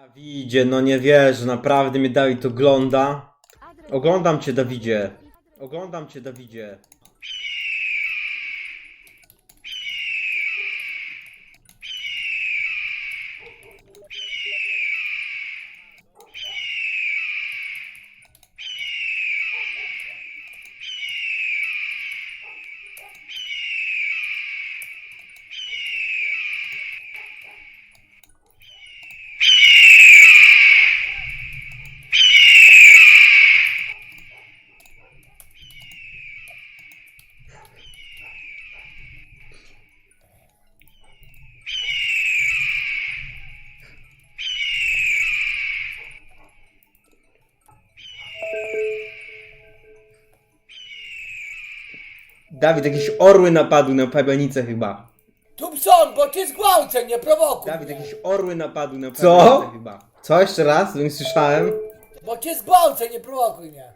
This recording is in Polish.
Dawidzie, no nie wierzę, naprawdę mnie Dawid ogląda. Oglądam cię, Dawidzie. Oglądam cię, Dawidzie. Dawid, jakieś orły napadły na paganicę chyba. Tubson, bo cię zgwałcę, nie prowokuj Dawid, mnie. jakieś orły napadły na Co? paganicę chyba. Co jeszcze raz? Nie słyszałem. Bo cię zgwałcę, nie prowokuj mnie.